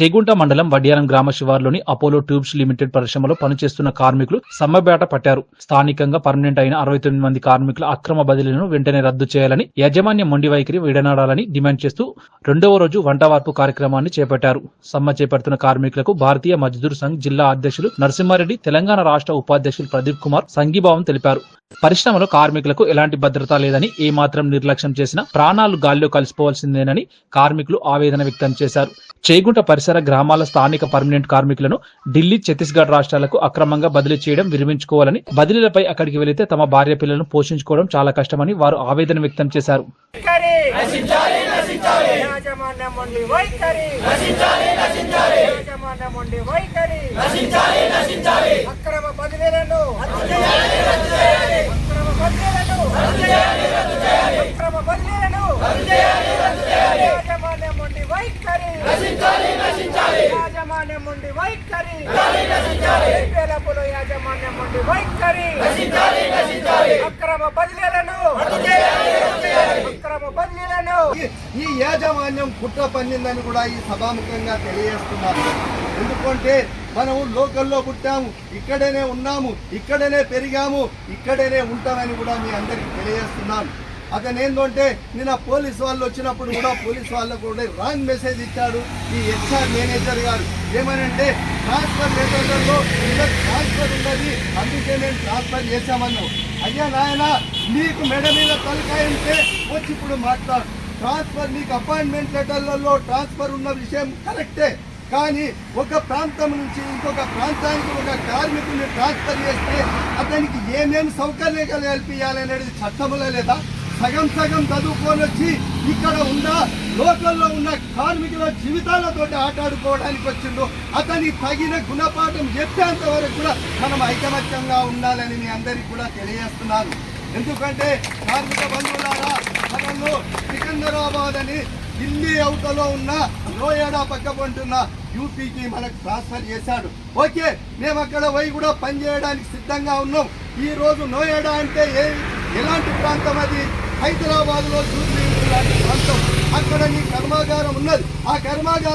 చేగుంట మండలం వడ్యారం గ్రామ శివార్లోని Apollo tubes limited పరిశ్రమలో పనిచేస్తున్న కార్మికులు సమ్మెబేట పట్టారు. స్థానికంగా పర్మనెంట్ అయిన అరవై తొమ్మిది మంది కార్మికుల అక్రమ బదిలీలను వెంటనే రద్దు చేయాలని యాజమాన్య మొండి వైఖరి విడనాడాలని డిమాండ్ చేస్తూ రెండవ రోజు వంటవార్పు కార్యక్రమాన్ని చేపట్టారు. సమ్మె చేపడుతున్న కార్మికులకు భారతీయ మజ్దూర్ సంఘ్ జిల్లా అధ్యక్షులు నరసింహారెడ్డి తెలంగాణ రాష్ట్ర ఉపాధ్యక్షులు ప్రదీప్ కుమార్ సంఘీభావం తెలిపారు. పరిశ్రమలో కార్మికులకు ఎలాంటి భద్రత లేదని ఏమాత్రం నిర్లక్ష్యం చేసినా ప్రాణాలు గాల్లో కలిసిపోవాల్సిందేనని కార్మికులు ఆవేదన వ్యక్తం చేశారు. చేగుంట పరిసర గ్రామాల స్థానిక పర్మనెంట్ కార్మికులను ఢిల్లీ ఛత్తీస్గఢ్ రాష్ట్రాలకు అక్రమంగా బదిలీ చేయడం విరమించుకోవాలని బదిలీలపై అక్కడికి వెళితే తమ భార్య పిల్లలను పోషించుకోవడం చాలా కష్టమని వారు ఆవేదన వ్యక్తం చేశారు. అక్రమ బదిలీలను అక్రమ బదిలీలను అక్రమ బదిలీలను యాజమాన్యం ఉండి వైఖరి యాజమాన్యం ఉండి వైఖరి. వేలపులో యాజమాన్యం ఉండి వైఖరి. అక్రమ బదిలీలను. అక్రమ బదిలీలను. ఈ యాజమాన్యం కుట్ర పన్నిందని కూడా ఈ సభాముఖంగా తెలియజేస్తున్నారు. ఎందుకంటే మనము లోకల్లో పుట్టాము ఇక్కడనే ఉన్నాము ఇక్కడనే పెరిగాము ఇక్కడనే ఉంటామని కూడా మీ అందరికీ తెలియజేస్తున్నాను. అతను ఏంటంటే నిన్న పోలీస్ వాళ్ళు వచ్చినప్పుడు కూడా పోలీస్ వాళ్ళకు కూడా రాంగ్ మెసేజ్ ఇచ్చాడు ఈ హెచ్ఆర్ మేనేజర్ గారు. ఏమనంటే ట్రాన్స్ఫర్ లెటర్లలో ట్రాన్స్ఫర్ ఉన్నది అందుకే నేను ట్రాన్స్ఫర్ చేశామన్నావు. అయ్యా నాయన నీకు మెడ మీద తలకాయ ఉంటే వచ్చి ఇప్పుడు మాట్లాడు. ట్రాన్స్ఫర్ నీకు అపాయింట్మెంట్ లెటర్లలో ట్రాన్స్ఫర్ ఉన్న విషయం కరెక్టే. కానీ ఒక ప్రాంతం నుంచి ఇంకొక ప్రాంతానికి ఒక కార్మికుడిని ట్రాన్స్ఫర్ చేస్తే అతనికి ఏమేమి సౌకర్యాలు కల్పించాలనేది చట్టములే లేదా? సగం సగం చదువుకొని వచ్చి ఇక్కడ ఉన్న లోకల్లో ఉన్న కార్మికుల జీవితాలతో ఆటాడుకోవడానికి వచ్చిండు. అతనికి తగిన గుణపాఠం చెప్పేంత వరకు కూడా మనం ఐకమత్యంగా ఉండాలని మీ అందరికీ కూడా తెలియజేస్తున్నాను. ఎందుకంటే కార్మిక బంధువులారా మనము సికింద్రాబాద్ అని ఢిల్లీ అవతలో ఉన్న నోయాడా పక్క పంటున్న యూపీకి మనకు ట్రాన్స్ఫర్ చేశాడు. ఓకే మేము అక్కడ పోయి కూడా పనిచేయడానికి సిద్ధంగా ఉన్నాం. ఈరోజు రోజు నోయాడా అంటే ఏ ఎలాంటి ప్రాంతం అది? హైదరాబాద్లో లాంటి ప్రాంతం అక్కడ నీ కర్మాగారం ఉన్నది. ఆ కర్మాగారం